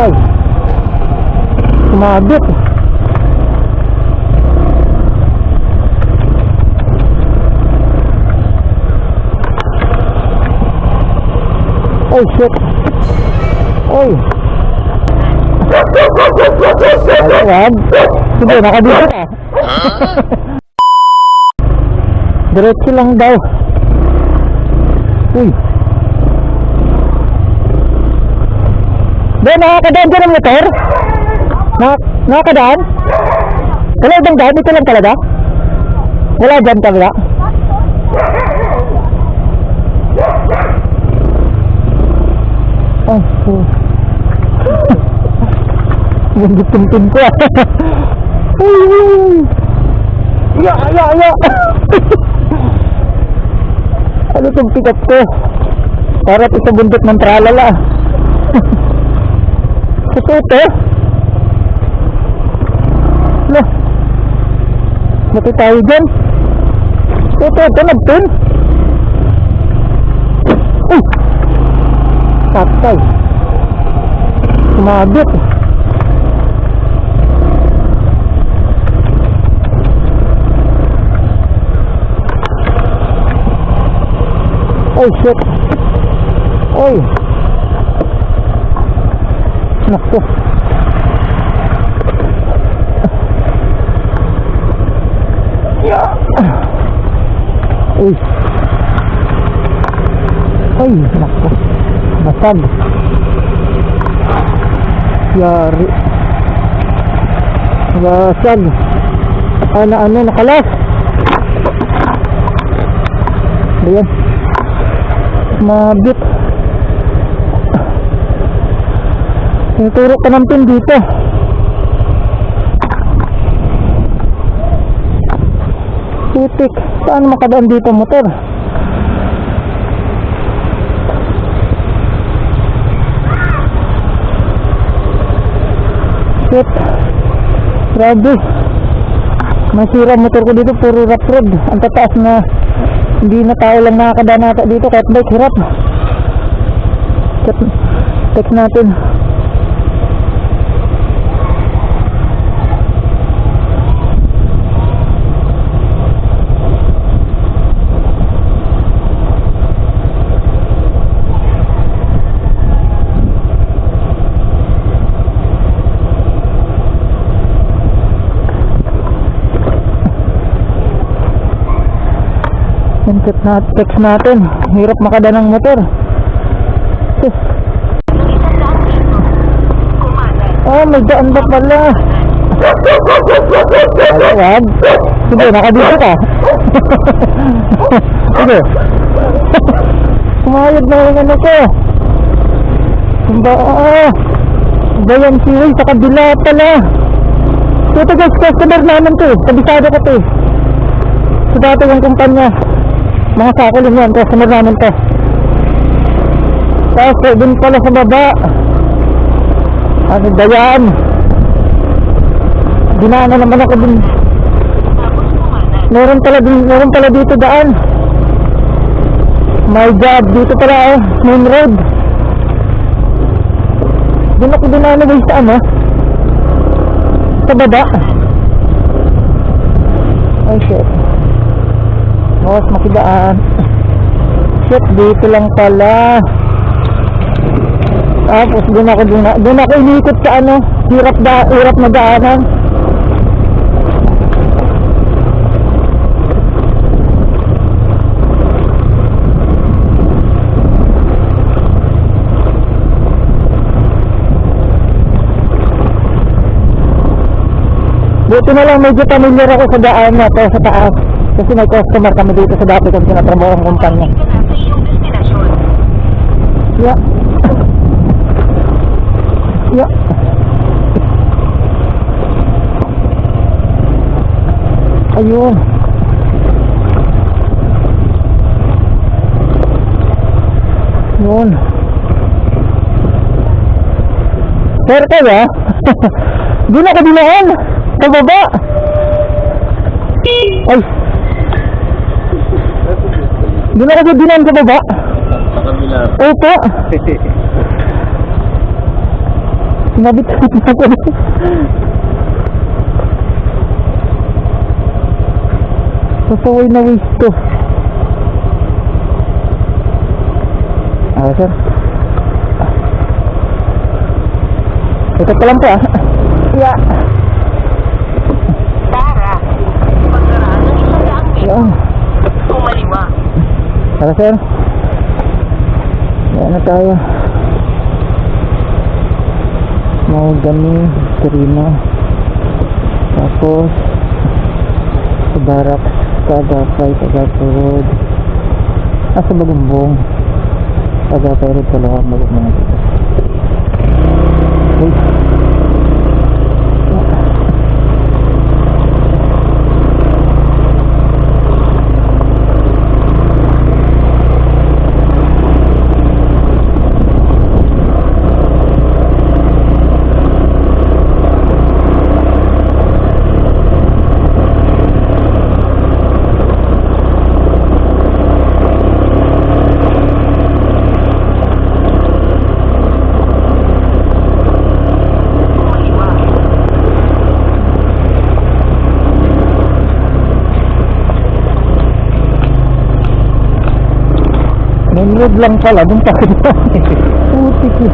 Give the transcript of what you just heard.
Patay. Sumabit. Oh shit. Oy. Ay, wag. Sige, nakadito ka. Diretso lang daw. Uy. Ba, nakakadaan dyan ang motor? Na nakakadaan? Wala ibang daan? Ito lang talaga? Wala dyan talaga? Oh, oh. Tumpin ko ah. Ya, ya, ya. ano itong pick ko? Para ito bundok ng tralala. Sa tuto? Lah. Mati tayo dyan. Tuto, ito nagpin. Uy! Patay. Sumabit. Oh shit. Oy. Naku. Uy. Ay, naku. Basag. Yari. Basag. Ano, ano, nakalas. Ayan. Mabit. Tinuturo ka ng pin dito. Putik. Saan makadaan dito motor? Shit. Grabe. Masira motor ko dito. Puro rough road. Ang tataas na hindi na tao lang nakakadaan nata dito. Kahit bike hirap. Check, check natin. Input na text natin. Hirap makada ng motor. Eh, Oh, may daan ba pala? Ay, wag. Sige, nakadito ka. Sige. Kumayad na yung ano ko. Ba, ah. Ba yan si Ray, sa kabila pala. Ito guys, customer namin to. Kabisado ko to. Sa dati yung kumpanya. Mga sako lang yan, customer namin to. Tapos, dun pala sa baba. Ano ba yan? Dinaanan naman ako dun. Meron pala, dun, meron pala dito daan. My God, dito pala oh, main road. Dun ako dinaanan guys sa ano? Sa baba. Ay shit. Bawas makidaan. Shit, dito lang pala. Tapos doon ako doon, doon ako iniikot sa ano, hirap da, hirap na daanan. Buti na lang medyo familiar ako sa daan na to sa taas. Kasi may customer kami dito sa dati kong tinatrabaho ang kumpanya. Yeah. Yeah. Ayun. Yun. Ka ba? Di na ka dinaan. Sa baba. Ay. Di na ka dinaan sa baba. Sa kabila. Opo. Sumabit sa ako. Sasaway na waste to. Ah, sir. Ito pa lang po ah. Yeah. Tara, pagkaraan ng isang daang metro, Yeah. Tara sir. Yan na tayo. Mahogany, Torino. Tapos, sa Barak, Tagapay, Tagapay Road. Ah, sa Bagumbong. Tagapay Road pala ako, Main road lang pala, dun pa kita. Putik.